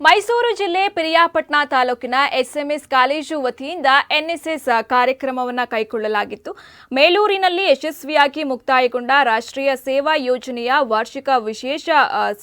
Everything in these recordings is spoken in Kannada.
ಮೈಸೂರು ಜಿಲ್ಲೆ ಪಿರಿಯಾಪಟ್ನ ತಾಲೂಕಿನ ಎಸ್ಎಂಎಸ್ ಕಾಲೇಜು ವತಿಯಿಂದ ಎನ್ಎಸ್ಎಸ್ ಕಾರ್ಯಕ್ರಮವನ್ನು ಕೈಗೊಳ್ಳಲಾಗಿತ್ತು. ಮೇಲೂರಿನಲ್ಲಿ ಯಶಸ್ವಿಯಾಗಿ ಮುಕ್ತಾಯಗೊಂಡ ರಾಷ್ಟ್ರೀಯ ಸೇವಾ ಯೋಜನೆಯ ವಾರ್ಷಿಕ ವಿಶೇಷ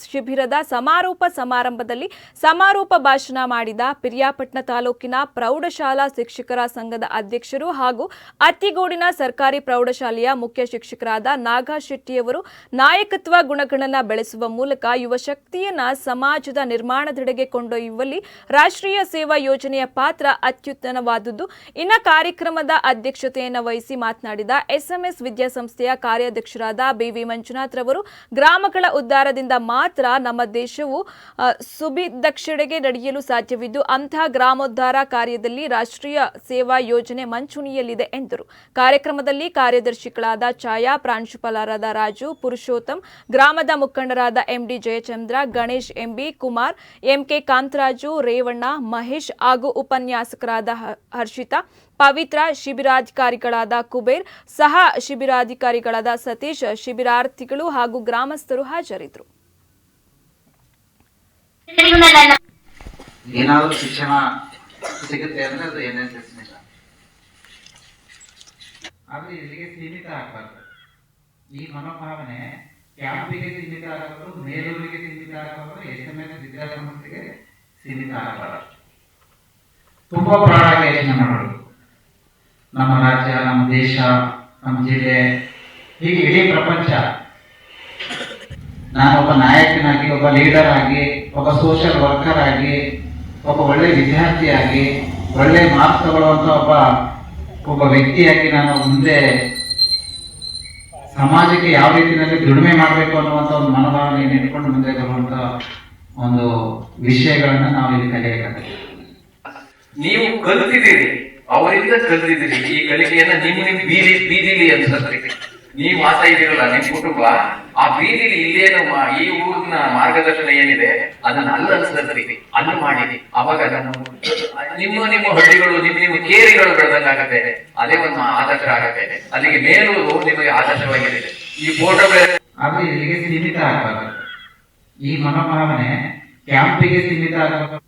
ಶಿಬಿರದ ಸಮಾರೋಪ ಸಮಾರಂಭದಲ್ಲಿ ಸಮಾರೋಪ ಭಾಷಣ ಮಾಡಿದ ಪಿರಿಯಾಪಟ್ನ ತಾಲೂಕಿನ ಪ್ರೌಢಶಾಲಾ ಶಿಕ್ಷಕರ ಸಂಘದ ಅಧ್ಯಕ್ಷರು ಹಾಗೂ ಅತ್ತಿಗೋಡಿನ ಸರ್ಕಾರಿ ಪ್ರೌಢಶಾಲೆಯ ಮುಖ್ಯ ಶಿಕ್ಷಕರಾದ ನಾಗಾ ಶೆಟ್ಟಿಯವರು ನಾಯಕತ್ವ ಗುಣಗಳನ್ನು ಬೆಳೆಸುವ ಮೂಲಕ ಯುವ ಶಕ್ತಿಯನ್ನ ಸಮಾಜದ ನಿರ್ಮಾಣದೆಡೆಗೆ ಕೊಂಡೊಯ್ಯುವಲ್ಲಿ ರಾಷ್ಟ್ರೀಯ ಸೇವಾ ಯೋಜನೆಯ ಪಾತ್ರ ಅತ್ಯುತ್ತಮವಾದುದು ಇನ್ನ ಕಾರ್ಯಕ್ರಮದ ಅಧ್ಯಕ್ಷತೆಯನ್ನು ವಹಿಸಿ ಮಾತನಾಡಿದ ಎಸ್ಎಂಎಸ್ ವಿದ್ಯಾಸಂಸ್ಥೆಯ ಕಾರ್ಯಾಧ್ಯಕ್ಷರಾದ ಬಿವಿ ಮಂಜುನಾಥ್ ರವರು, ಗ್ರಾಮಗಳ ಉದ್ಧಾರದಿಂದ ಮಾತ್ರ ನಮ್ಮ ದೇಶವು ಸುಭಿದಕ್ಷಿಣೆಗೆ ನಡೆಯಲು ಸಾಧ್ಯವಿದ್ದು ಅಂತಹ ಗ್ರಾಮೋದ್ಧಾರ ಕಾರ್ಯದಲ್ಲಿ ರಾಷ್ಟ್ರೀಯ ಸೇವಾ ಯೋಜನೆ ಮಂಚೂಣಿಯಲ್ಲಿದೆ ಎಂದರು. ಕಾರ್ಯಕ್ರಮದಲ್ಲಿ ಕಾರ್ಯದರ್ಶಿಗಳಾದ ಛಾಯಾ, ಪ್ರಾಂಶುಪಾಲರಾದ ರಾಜು, ಪುರುಷೋತ್ತಮ್, ಗ್ರಾಮದ ಮುಖಂಡರಾದ MD Jayachandra, Ganesh MB Kumar, MK Kantharaju, Revanna, Mahesh ಹಾಗೂ ಉಪನ್ಯಾಸಕರಾದ ಹರ್ಷಿತಾ, ಪವಿತ್ರ ಶಿಬಿರಾಧಿಕಾರಿಗಳಾದ ಕುಬೇರ್, ಸಹ ಶಿಬಿರಾಧಿಕಾರಿಗಳಾದ ಸತೀಶ್, ಶಿಬಿರಾರ್ಥಿಗಳು ಹಾಗೂ ಗ್ರಾಮಸ್ಥರು ಹಾಜರಿದ್ದರು. ಆದ್ರೆ ಇಲ್ಲಿಗೆ ಸೀಮಿತ ಆಗಬಾರ್ದು. ಈ ಮನೋಭಾವನೆ ಕ್ಯಾಂಪಿಗೆ ಸೀಮಿತ ಆಗಬಾರದು ಮೇಲೂರಿಗೆ ಸೀಮಿತ ಆಗಬಾರದು ಎಸ್ ಎಂ ಎಸ್ ವಿದ್ಯಾಸಂಸ್ಥೆಗೆ ಸೀಮಿತ ಆಗಬಾರದು. ತುಂಬಾ ಪ್ರಾಣಾಗಿ ಯೋಚನೆ ಮಾಡಬೇಕು ನಮ್ಮ ರಾಜ್ಯ, ನಮ್ಮ ದೇಶ, ನಮ್ಮ ಜಿಲ್ಲೆ, ಹೀಗೆ ಇಡೀ ಪ್ರಪಂಚ. ನಾನು ಒಬ್ಬ ನಾಯಕನಾಗಿ, ಒಬ್ಬ ಲೀಡರ್ ಆಗಿ, ಒಬ್ಬ ಸೋಷಿಯಲ್ ವರ್ಕರ್ ಆಗಿ, ಒಬ್ಬ ಒಳ್ಳೆ ವಿದ್ಯಾರ್ಥಿಯಾಗಿ ಒಳ್ಳೆ ಮಾರ್ಕ್ಸ್ ತಗೊಳ್ಳುವಂತ ಒಬ್ಬ ಒಬ್ಬ ವ್ಯಕ್ತಿಯಾಗಿ ನಾನು ಮುಂದೆ ಸಮಾಜಕ್ಕೆ ಯಾವ ರೀತಿಯಲ್ಲಿ ದುಡಿಮೆ ಮಾಡಬೇಕು ಅನ್ನುವಂತ ಒಂದು ಮನೋಭಾವನೆ ಇಟ್ಕೊಂಡು ಮುಂದೆ ಬರುವಂತ ಒಂದು ವಿಷಯಗಳನ್ನ ನಾವು ಇಲ್ಲಿ ಕಲಿಯಬೇಕಾಗುತ್ತೆ ನೀವು ಕಲ್ತಿದ್ದೀರಿ, ಅವರಿಂದ ಕಲ್ತಿದ್ದೀರಿ ಈ ಕಲಿಕೆಯನ್ನ, ನಿಮ್ಮ ನಿಮ್ ಬೀದಿ ಬೀದಿಲಿ ಅನ್ಸತ್ರಿ ನೀವು ಮಾತ ಇದೀರಲ್ಲ ನಿಮ್ ಕುಟುಂಬ, ಆ ಬೀದಿಲಿ ಇಲ್ಲೇನು ಈ ಊರಿನ ಮಾರ್ಗದರ್ಶನ ಏನಿದೆ, ಅದನ್ನ ಅಲ್ಲ ಅನ್ಸತ್ರಿ ಅಲ್ಲಿ ಮಾಡಿರಿ ಅವಾಗ ನಿಮ್ಮ ನಿಮ್ಮ ಹಳ್ಳಿಗಳು, ನಿಮ್ಮ ನಿಮ್ಮ ಕೇರಿಗಳು ಬೆಳೆದಂಗಾಗತ್ತೆ ಅದೇ ಒಂದು ಆದರ್ಶ ಆಗತ್ತೆ. ಅಲ್ಲಿಗೆ ಮೇಲೂರು ನಿಮಗೆ ಆದರ್ಶವಾಗಿದೆ ಈ ಫೋಟೋ ಅದು ಇಲ್ಲಿಗೆ ಸೀಮಿತ ಆಗಬಾರ್ದು. ಈ ಮನೋಭಾವನೆ ಕ್ಯಾಂಪಿಗೆ ಸೀಮಿತ ಆಗಬಾರ್ದು.